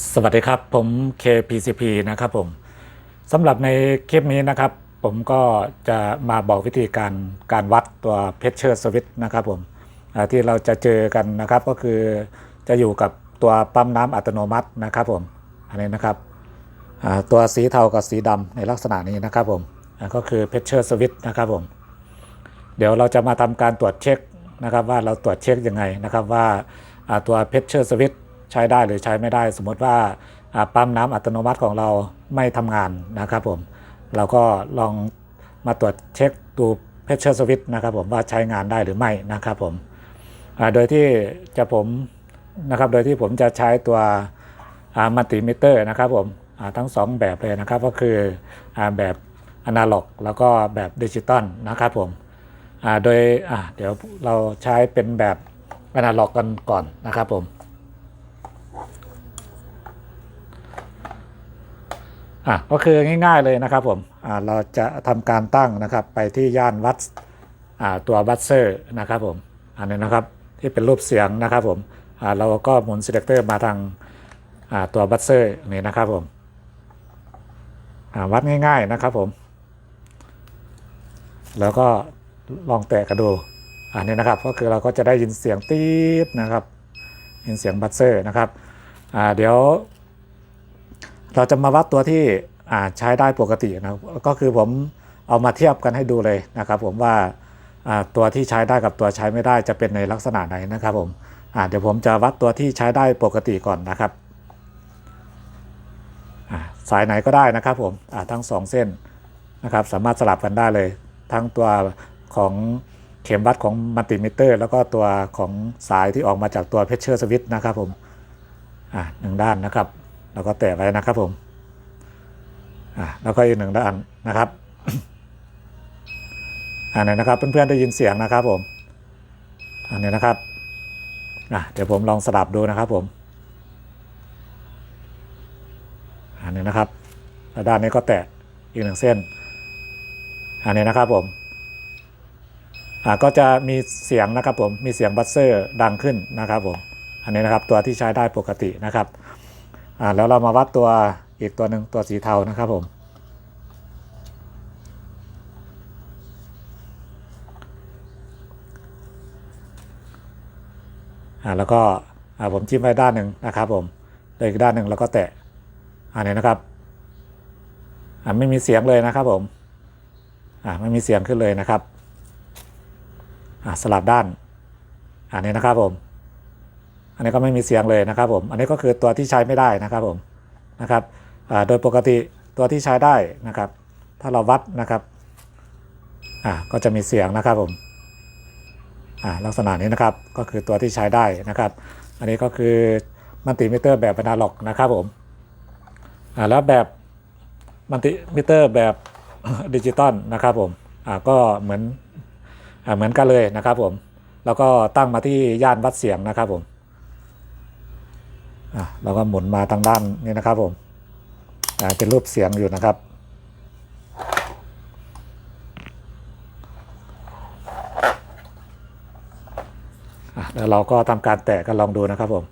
สวัสดีครับผม KPCP นะครับผมสำหรับในคลิปนี้นะครับ ผมก็จะมาบอกวิธีการการวัดตัว Pressure Switch นะครับผมที่เราจะเจอกันนะครับก็คือจะอยู่กับตัวปั๊มน้ำอัตโนมัตินะครับผมอันนี้นะครับตัวสีเทากับสีดำในลักษณะนี้นะครับผมก็คือ Pressure Switch นะครับผมเดี๋ยวเราจะมาทำการตรวจเช็คนะครับว่าเราตรวจเช็คยังไงนะครับว่าตัว Pressure Switch ใช้ได้หรือใช้ไม่ได้ สมมติว่าปั๊มน้ำอัตโนมัติของเราไม่ทำงานนะครับผมเราก็ลองมาตรวจเช็คดู Pressure Switch นะครับผมว่าใช้งานได้หรือไม่นะครับผมโดยที่จะผมนะครับโดยที่ผมจะใช้ตัวมัลติมิเตอร์นะครับผมทั้งสองแบบเลยนะครับก็คือแบบอนาล็อก แล้วก็แบบดิจิตอลนะครับผมโดยเดี๋ยวเราใช้เป็นแบบอนาล็อกกันก่อนนะครับผม อะก็คือง่าย ๆเลยนะครับผมอ่าเราจะทำการตั้งนะครับไปที่ย่านวัดอ่าตัววัดเซอร์นะครับผมอันนี้นะครับที่เป็นรูปเสียงนะครับผมอ่าเราก็หมุน selector มาทางอ่าตัววัดเซอร์นี่นะครับผมอ่าวัดง่าย ๆนะครับผม แล้วก็ลองแตะกันดูอันนี้นะครับก็คือเราก็จะได้ยินเสียงตีดนะครับยินเสียงบัสเซอร์นะครับอ่าเดี๋ยว เราจะมาวัดตัวที่ใช้ได้ปกตินะก็คือผมเอามาเทียบกันให้ดูเลยนะครับ ผมว่าตัวที่ใช้ได้กับตัวใช้ไม่ได้จะเป็นในลักษณะไหนนะครับผมเดี๋ยวผมจะวัดตัวที่ใช้ได้ปกติก่อนนะครับสายไหนก็ได้นะครับผมทั้งสองเส้นนะครับสามารถสลับกันได้เลย ทั้งตัวของเข็มวัดของมัลติมิเตอร์ แล้วก็ตัวของสายที่ออกมาจากตัวเพชเชอร์สวิตนะครับผมหนึ่งด้านนะครับ แล้วก็แตะไว้นะครับผมอ่าแล้วก็อีกหนึ่งด้านนะครับอันนี้นะครับเพื่อนๆได้ยินเสียงนะครับผมอันนี้นะครับอะเดี๋ยวผมลองสลับดูนะครับผมอันนี้นะครับแล้วด้านนี้ก็แตะอีกหนึ่งเส้น อันนี้นะครับผมอ่าก็จะมีเสียงนะครับผมมีเสียงบัสเซอร์ดังขึ้นนะครับผมอันนี้นะครับตัวที่ใช้ได้ปกตินะครับ อ่าแล้วเรามาวัดตัวอีกตัวหนึ่งตัวสีเทานะครับผม อ่าแล้วก็อ่าผมจิ้มไว้ด้านหนึ่งนะครับผมแล้วอีกด้านหนึ่งแล้วก็แตะอันนี้นะครับอ่าไม่มีเสียงเลยนะครับผมอ่าไม่มีเสียงขึ้นเลยนะครับอ่าสลับด้านอันนี้นะครับผม อันนี้ก็ไม่มีเสียงเลยนะครับผมอันนี้ก็คือตัวที่ใช้ไม่ได้นะครับผมนะครับโดยปกติตัวที่ใช้ได้นะครับ ถ้าเราวัดนะครับก็จะมีเสียงนะครับผมลักษณะนี้นะครับก็คือตัวที่ใช้ได้นะครับ อันนี้ก็คือมัลติมิเตอร์แบบอนาล็อกนะครับผมแล้วแบบมัลติมิเตอร์แบบดิจิตอลนะครับผมก็เหมือนอเหมือนกันเลยนะครับผมแล้วก็ตั้งมาที่ย่านวัดเสียงนะครับผม อ่าเราก็หมุนมาทางด้านนี้นะครับผมอ่าเป็นรูปเสียงอยู่นะครับแล้วเราก็ทำการแตะกันลองดูนะครับผม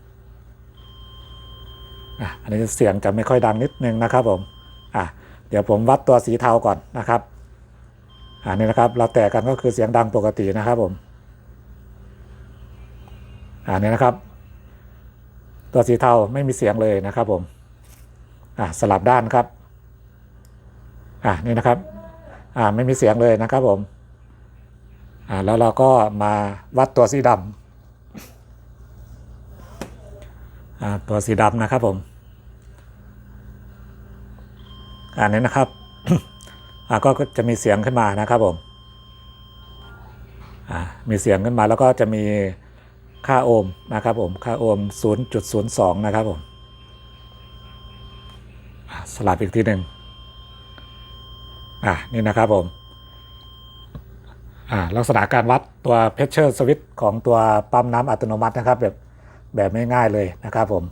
อันนี้เสียงจะไม่ค่อยดังนิดนึงนะครับผมอะเดี๋ยวผมวัดตัวสีเทาก่อนนะครับอันนี้นะครับเราแตะกันก็คือเสียงดังปกตินะครับผมอันนี้นะครับ ตัวสีเทาไม่มีเสียงเลยนะครับผมอะสลับด้านครับอะนี่นะครับอ่าไม่มีเสียงเลยนะครับผมอ่าแล้วเราก็มาวัดตัวสีดำอ่าตัวสีดำนะครับผมอันนี้นะครับอ่าก็จะมีเสียงขึ้นมานะครับผมอ่ามีเสียงขึ้นมาแล้วก็จะมี ค่าโอห์มนะครับผมค่าโอห์ม0.02 นะครับผมสลับอีกทีหนึ่งอ่านี่นะครับผมอ่าลักษณะการวัดตัวเพชเชอร์สวิตของตัวปั๊มน้ำอัตโนมัตินะครับ แบบแบบง่ายๆเลยนะครับผม